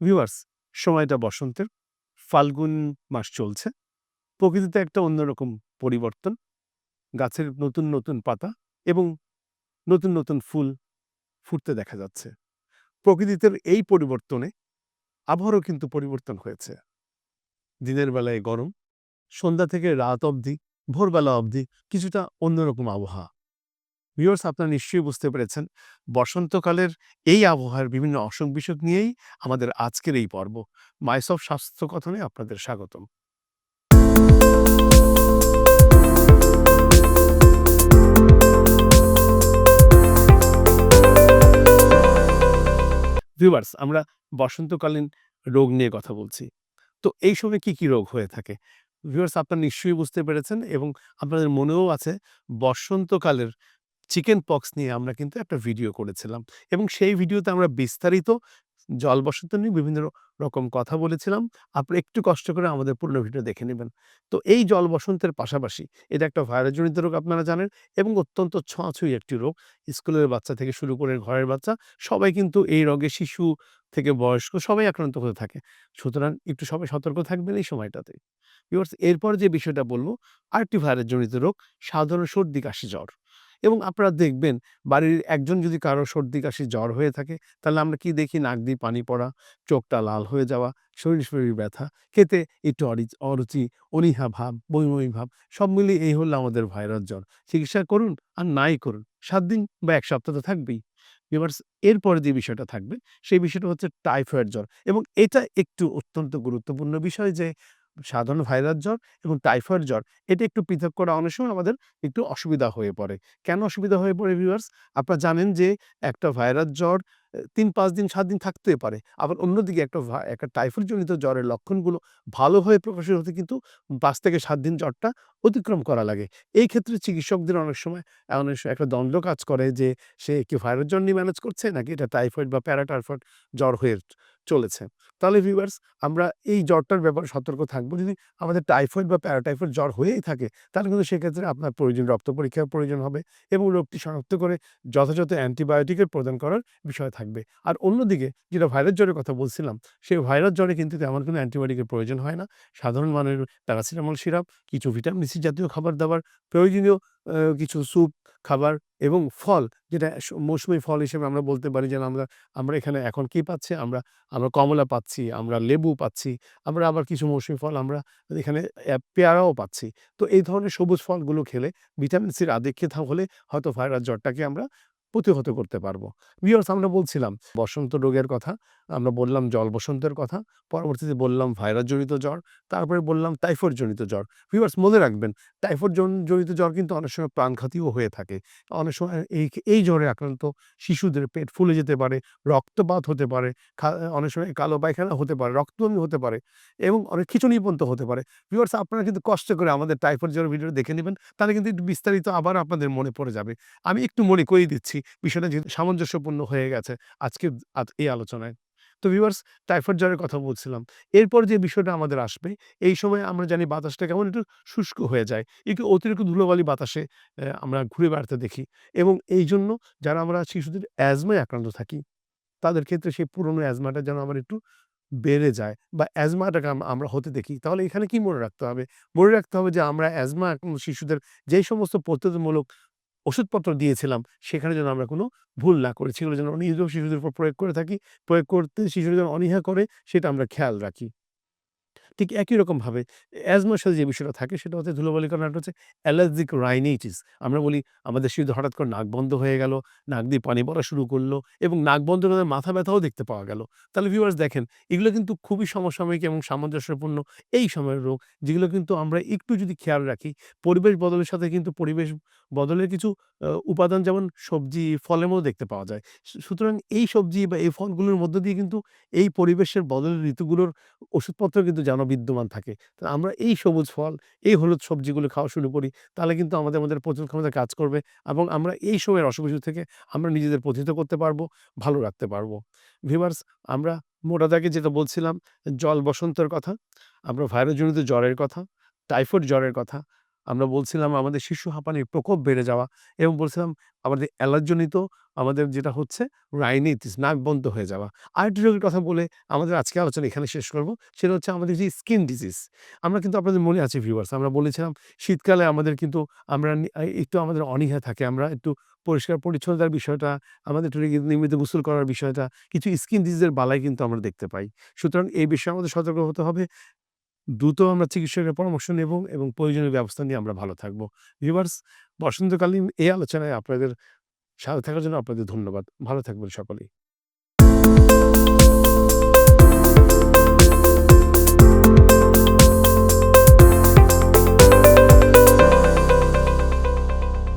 Viewers সময়টা বসন্তের। ফাল্গুন মাস চলছে। প্রকৃতিতে একটা অন্যরকম পরিবর্তন। গাছের নতুন নতুন পাতা এবং নতুন নতুন ফুল ফুটতে দেখা যাচ্ছে। প্রকৃতিতে এই পরিবর্তনে আবহাওয়ারও কিন্তু পরিবর্তন হয়েছে। দিনের বেলায় গরম, সন্ধ্যা থেকে রাত অবধি, ভোরবেলা অবধি কিছুটা অন্যরকম আবহাওয়া। ভিউয়ার্স আপনারা নিশ্চয়ই বুঝতে পেরেছেন। বসন্তকালের এই আবহাওয়ার বিভিন্ন অসুখ বিসুখ নিয়েই আমাদের আজকের এই পর্ব। মাইসব স্বাস্থ্য কথনে আপনাদের স্বাগতম। ভিউয়ার্স আমরা বসন্তকালীন রোগ নিয়ে কথা বলছি। তো এই সময় কি কি রোগ হয়ে থাকে? ভিউয়ার্স আপনারা নিশ্চয়ই বুঝতে পেরেছেন এবং আপনাদের মনেও আছে বসন্তকালের চিকেন পক্স নিয়ে আমরা কিন্তু একটা ভিডিও করেছিলাম। এবং সেই ভিডিওতে আমরা বিস্তারিত জল বসন্ত নিয়ে বিভিন্ন রকম কথা বলেছিলাম। আপনি একটু কষ্ট করে আমাদের পুরনো ভিডিও দেখে নেবেন। তো এই জল বসন্তের পাশাপাশি এটা একটা ভাইরাসজনিত রোগ আপনারা জানেন এবং অত্যন্ত ছোঁয়াছুঁই একটি রোগ। স্কুলের বাচ্চা থেকে শুরু করে ঘরের বাচ্চা সবাই কিন্তু এই রোগে শিশু থেকে বয়স্ক সবাই আক্রান্ত হতে থাকে। সুতরাং একটু সবাই সতর্ক থাকবেন এই সময়টাতে। এরপর যে বিষয়টা বলব, আরেকটি ভাইরাসজনিত রোগ, সাধারণ সর্দি কাশি জ্বর। এবং আপনারা দেখবেন বাড়ির একজন যদি কারও সর্দি, কাশি, জ্বর হয়ে থাকে, তাহলে আমরা কি দেখি? নাক দিয়ে পানি পড়া, চোখটা লাল হয়ে যাওয়া, শরীর শরীর ব্যথা, খেতে একটু অরি- অরুচি, অনীহা ভাব বইময়ী ভাব, সব মিলিয়ে এই হলো আমাদের ভাইরাস জ্বর। চিকিৎসা করুন আর নাই করুন, সাত দিন বা এক সপ্তাহ তো থাকবেই। এবার এরপরে যে বিষয়টা থাকবে, সেই বিষয়টা হচ্ছে টাইফয়েড জ্বর এবং এটা একটু অত্যন্ত গুরুত্বপূর্ণ বিষয় যে সাধারণ ভাইরাস জ্বর এবং টাইফয়েড জ্বর। এটা একটু পৃথক করা অনেক সময় আমাদের একটু অসুবিধা হয়ে পড়ে। কেন অসুবিধা হয়ে পড়ে ভিউয়ার্স আপনারা জানেন যে একটা ভাইরাস জ্বর তিন, পাঁচ দিন, সাত দিন থাকতে পারে। আবার অন্যদিকে একটা একটা টাইফয়েড জনিত জ্বরের লক্ষণগুলো ভালোভাবে প্রকাশিত হতে কিন্তু পাঁচ থেকে সাত দিন জ্বরটা অতিক্রম করা লাগে। এই ক্ষেত্রে চিকিৎসকদের অনেক সময় অনেক সময় একটা দ্বন্দ্ব কাজ করে যে সে কি ভাইরাস জ্বর নিয়ে ম্যানেজ করছে নাকি এটা টাইফয়েড বা প্যারাটাইফয়েড জ্বর হয়ে চলেছে। তাহলে ভিউয়ার্স আমরা এই জ্বরটার ব্যাপারে সতর্ক থাকব। যদি আমাদের টাইফয়েড বা প্যারাটাইফয়েড জ্বর হয়েই থাকে, তাহলে কিন্তু সেক্ষেত্রে আপনার প্রয়োজন রক্ত পরীক্ষার প্রয়োজন হবে এবং রোগটি শনাক্ত করে যথাযথ অ্যান্টিবায়োটিকের প্রদান করার বিষয় থাকবে। আর অন্যদিকে যেটা ভাইরাস জ্বরের কথা বলছিলাম, সেই ভাইরাস জ্বরে কিন্তু তেমন কোনো অ্যান্টিবায়োটিকের প্রয়োজন হয় না। সাধারণ মানের প্যারাসিটামল সিরাপ কিছু ভিটামিন সি জাতীয় খাবার দাবার প্রয়োজনীয় কিছু স্যুপ খাবার এবং ফল, যেটা মৌসুমি ফল হিসেবে আমরা বলতে পারি যে আমরা আমরা এখানে এখন কি পাচ্ছি? আমরা আমরা কমলা পাচ্ছি, আমরা লেবু পাচ্ছি, আমরা আবার কিছু মৌসুমী ফল আমরা এখানে পেয়ারাও পাচ্ছি। তো এই ধরনের সবুজ ফলগুলো খেলে ভিটামিন সির আধিক্যে থা- হলে হয়তো ভাইরাস জ্বরটাকে আমরা প্রতিহত করতে পারব। ভিউয়ার্স আমরা বলছিলাম বসন্ত রোগের কথা আমরা বললাম জল বসন্তের কথা, পরবর্তীতে বললাম ভাইরাস জনিত জ্বর, তারপরে বললাম টাইফয়েড জনিত জ্বর। ভিউয়ার্স মনে রাখবেন, টাইফয়েড জন- জনিত জ্বর কিন্তু অনেক সময় প্রাণঘাতীও হয়ে থাকে। অনেক সময় এই এই জ্বরে আক্রান্ত শিশুদের পেট ফুলে যেতে পারে, রক্তপাত হতে পারে অনেক সময় কালো পায়খানা হতে পারে রক্তবমি হতে পারে এবং অনেক খিচুনি পর্যন্ত হতে পারে। ভিউয়ার্স আপনারা কিন্তু কষ্ট করে আমাদের টাইফয়েড জ্বরের ভিডিও দেখে নেবেন, তাহলে কিন্তু একটু বিস্তারিত আবার আপনাদের মনে পড়ে যাবে। আমি একটু মনে করিয়ে দিচ্ছি, বিষয়টা যেহেতু সামঞ্জস্যপূর্ণ হয়ে গেছে আজকে এই আলোচনায়। তো ভিউয়ার্স টাইফয়েড জ্বরের কথা বলছিলাম। এরপর যে বিষয়টা আমাদের আসবে, এই সময় আমরা জানি বাতাসটা কেমন একটু শুষ্ক হয়ে যায়। একটু অতিরিক্ত ধুলোবালি বাতাসে আমরা ঘুরে বেড়াতে দেখি। এবং এই জন্য যারা আমরা শিশুদের অ্যাজমায় আক্রান্ত থাকি, তাদের ক্ষেত্রে সেই পুরনো অ্যাজমাটা যেন আবার একটু বেড়ে যায় বা অ্যাজমাটাকে আমরা হতে দেখি। তাহলে এখানে কি মনে রাখতে হবে? মনে রাখতে হবে যে আমরা অ্যাজমা শিশুদের যেই সমস্ত প্রতিরোধমূলক ওষুধপত্র দিয়েছিলাম, সেখানে যেন আমরা কোনো ভুল না করি। সেগুলো যেন নিজেও শিশুদের উপর প্রয়োগ করে থাকি। প্রয়োগ করতে শিশুরা যেন অনীহা করে, সেটা আমরা খেয়াল রাখি। ঠিক একই রকমভাবে অ্যাজমার সাথে যে বিষয়টা থাকে সেটা হচ্ছে ধুলোবালি কারণটা হচ্ছে অ্যালার্জিক রাইনাইটিস আমরা বলি আমাদের শিশুদের হঠাৎ করে নাক বন্ধ হয়ে গেল, নাক দিয়ে পানি পড়া শুরু করল এবং নাক বন্ধ করে মাথা ব্যথাও দেখতে পাওয়া গেল। তাহলে ভিউয়ার্স দেখেন, এগুলো কিন্তু খুবই সমসাময়িক এবং সামঞ্জস্যপূর্ণ এই সময়ের রোগ, যেগুলো কিন্তু আমরা একটু যদি খেয়াল রাখি, পরিবেশ বদলের সাথে কিন্তু পরিবেশ বদলের কিছু উপাদান যেমন সবজি ফলের মধ্যে দেখতে পাওয়া যায়। সুতরাং এই সবজি বা এই ফলগুলোর মধ্য দিয়ে কিন্তু এই পরিবেশের বদলের ঋতুগুলোর ওষুধপত্র কিন্তু যেন বিদ্যমান থাকে। তো আমরা এই সবুজ ফল, এই হলুদ সবজিগুলো খাওয়া শুরু করি, তাহলে কিন্তু আমাদের আমাদের প্রচুর ক্ষমতা কাজ করবে এবং আমরা এই সময়ের অসুখ বিসুখ থেকে আমরা নিজেদের প্রথিত করতে পারব, ভালো রাখতে পারব। ভিভার্স আমরা মোটা দাগে যেটা বলছিলাম, জল বসন্তের কথা, আমরা ভাইরাসজনিত জ্বরের কথা, টাইফয়েড জ্বরের কথা আমরা বলছিলাম আমাদের শিশু হাঁপানির প্রকোপ বেড়ে যাওয়া এবং বলছিলাম আমাদের অ্যালার্জনিত আমাদের যেটা হচ্ছে রাইনাইটিস নাক বন্ধ হয়ে যাওয়া। আরেকটি রোগের কথা বলে আমাদের আজকে আলোচনা এখানে শেষ করব। সেটা হচ্ছে আমাদের যে স্কিন ডিজিজ। আমরা কিন্তু আপনাদের মনে আছে ভিউয়ার্স আমরা বলেছিলাম শীতকালে আমাদের কিন্তু আমরা একটু আমাদের অনীহা থাকে। আমরা একটু পরিষ্কার পরিচ্ছন্নতার বিষয়টা, আমাদের নিয়মিত গোসল করার বিষয়টা, কিছু স্কিন ডিজিজের বালাই কিন্তু আমরা দেখতে পাই। সুতরাং এই বিষয়ে আমাদের সতর্ক হতে হবে। দ্রুত আমরা চিকিৎসকের পরামর্শ নেব এবং প্রয়োজনীয় ব্যবস্থা নিয়ে আমরা ভালো থাকব ভিভার্স বসন্তকালীন এই আলোচনায় আপনাদের সাথে থাকার জন্য আপনাদের ধন্যবাদ। ভালো থাকবেন সকলেই।